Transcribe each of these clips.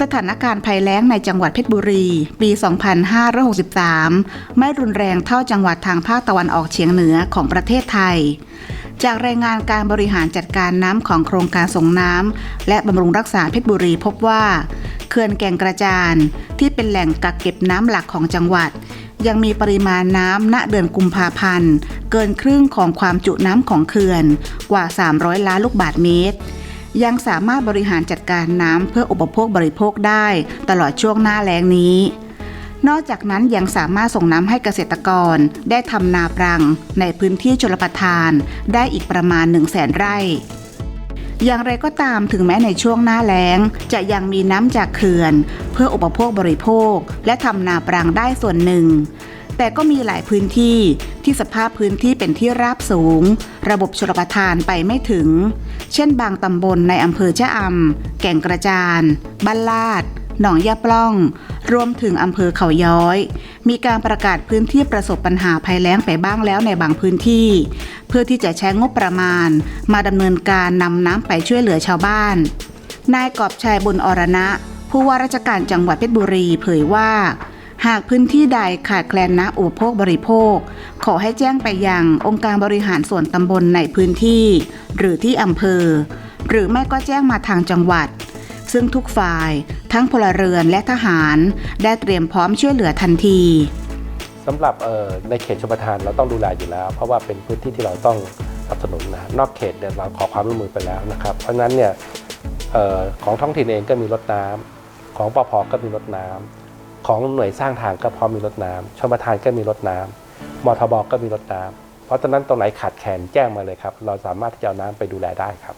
สถานการณ์ภัยแล้งในจังหวัดเพชรบุรี ปี 2563 ไม่รุนแรงเท่าจังหวัดทางภาคตะวันออกเฉียงเหนือของประเทศไทย จากรายงานการบริหารจัดการน้ำของโครงการส่งน้ำและบำรุงรักษาเพชรบุรีพบว่า เขื่อนแก่งกระจานที่เป็นแหล่งกักเก็บน้ำหลักของจังหวัด ยังมีปริมาณน้ำณเดือนกุมภาพันธ์ เกินครึ่งของความจุน้ำของเขื่อนกว่า 300 ล้านลูกบาศก์เมตร ยังสามารถบริหารจัดการน้ำเพื่ออุปโภคบริโภคได้ตลอดช่วงหน้าแล้งนี้ นอกจากนั้นยังสามารถส่งน้ำให้เกษตรกร ได้ทำนาปรัง ในพื้นที่ชลประทาน ได้อีกประมาณ 1 0 0 0 0แสนไร่ อย่างไรก็ตามถึงแม้ในช่วงหน้าแล้ง จะยังมีน้ำจากเขื่อน เพื่ออุปโภคบริโภค และทำนาปรังได้ส่วนหนึ่ง แต่ก็มีหลายพื้นที่ที่สภาพพื้นที่เป็นที่ราบสูง ระบบชลประทานไปไม่ถึง เช่นบางตำบลในอำเภอชะอำแก่งกระจาน บ้านลาด หนองยาปล้อง รวมถึงอำเภอเขาย้อย มีการประกาศพื้นที่ประสบปัญหาภัยแล้งไปบ้างแล้วในบางพื้นที่ เพื่อที่จะใช้งบประมาณ มาดำเนินการนำน้ำไปช่วยเหลือชาวบ้าน นายกอบชัยบุญอรณะผู้ว่าราชการจังหวัดเพชรบุรีเผยว่า หากพื้นที่ใดขาดแคลนน้ำอุปโภคบริโภค ขอให้แจ้งไปยังองค์การบริหารส่วนตำบลในพื้นที่ หรือที่อำเภอ หรือไม่ก็แจ้งมาทางจังหวัด ซึ่งทุกฝ่ายทั้งพลเรือนและทหารได้เตรียมพร้อมช่วยเหลือทันทีสำหรับในเขตชลประทานเราต้องดูแลอยู่แล้ว เพราะว่าเป็นพื้นที่ที่เราต้องสนับสนุนนะนอกเขตเนี่ยเราขอความร่วมมือไปแล้วนะครับ เพราะนั้นเนี่ยออของท้องถิ่นเองก็มีรถน้ำของปพก็มีรถน้ำ ของหน่วยสร้างทางก็พร้อมมีรถน้ำชลประทานก็มีรถน้ำมทบก็มีรถน้ำเพราะฉะนั้นตรงไหนขาดแคลนแจ้งมาเลยครับ เราสามารถที่จะเอาน้ำไปดูแลได้ครับ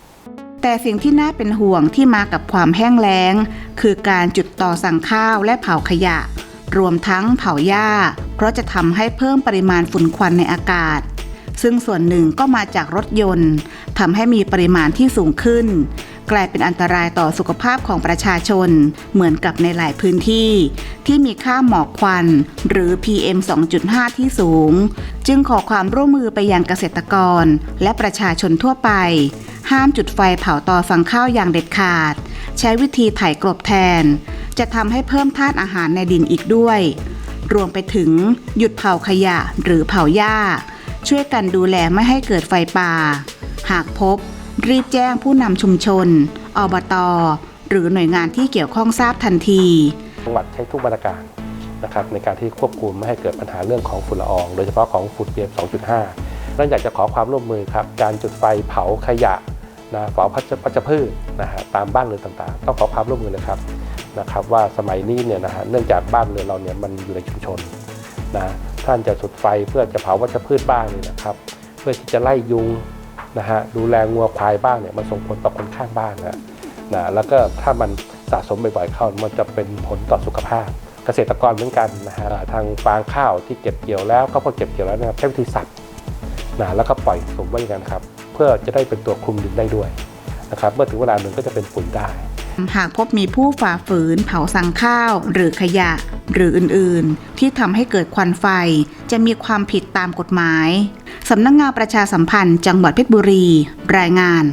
แต่สิ่งที่น่าเป็นห่วงที่มากับความแห้งแล้ง คือการจุดต่อสั่งข้าวและเผาขยะ รวมทั้งเผาหญ้า เพราะจะทำให้เพิ่มปริมาณฝุ่นควันในอากาศ ซึ่งส่วนหนึ่งก็มาจากรถยนต์ทำให้มีปริมาณที่สูงขึ้น กลายเป็นอันตรายต่อสุขภาพของประชาชน เหมือนกับในหลายพื้นที่ ที่มีค่าหมอกควัน หรือ PM 2.5 ที่สูง จึงขอความร่วมมือไปยังเกษตรกร และประชาชนทั่วไป ห้ามจุดไฟเผาตอฟังข้าวอย่างเด็ดขาด ใช้วิธีไถกลบแทน จะทำให้เพิ่มธาตุอาหารในดินอีกด้วย รวมไปถึงหยุดเผาขยะหรือเผาหญ้า ช่วยกันดูแลไม่ให้เกิดไฟป่า หากพบ รีบแจ้งผู้นำชุมชน อบต หรือหน่วยงานที่เกี่ยวข้องทราบทันที จังหวัดใช้ทุกมาตรการนะครับในการที่ควบคุมไม่ให้เกิดปัญหาเรื่องของฝุ่นละออง โดยเฉพาะของฝุ่น PM 2.5นั่นอยากจะขอความร่วมมือครับการจุดไฟเผาขยะนะเผาพัชพัชพืชนะฮะตามบ้านเรือนต่างๆ ต้องขอความร่วมมือเลยครับนะครับว่าสมัยนี้เนี่ยนะฮะเนื่องจากบ้านเรือนเราเนี่ยมันอยู่ในชุมชนนะท่านจะจุดไฟเพื่อจะเผาวัชพืชบ้างเนี่ยนะครับ เพื่อที่จะไล่ยุง นะฮะดูแลงัวควายบ้างเนี่ยมันส่งผลต่อคนข้างบ้านนะนะแล้วก็ถ้ามันสะสมบ่อยๆเข้ามันจะเป็นผลต่อสุขภาพ เกษตรกรเหมือนกันนะฮะทางฟางข้าวที่เก็บเกี่ยวแล้วก็พอเก็บเกี่ยวแล้วนะครับใช้วิธีสับนะแล้วก็ปล่อยสมไว้อย่างนั้นครับ เพื่อจะได้เป็นตัวคลุมดินได้ด้วยนะครับเมื่อถึงเวลาหนึ่งก็จะเป็นปุ๋ยได้หากพบมีผู้ฝ่าฝืนเผาสังข้าว หรือขยะ หรืออื่นๆ ที่ทำให้เกิดควันไฟ จะมีความผิดตามกฎหมาย สำนักงงานประชาสัมพันธ์ จังหวัดเพชรบุรี รายงาน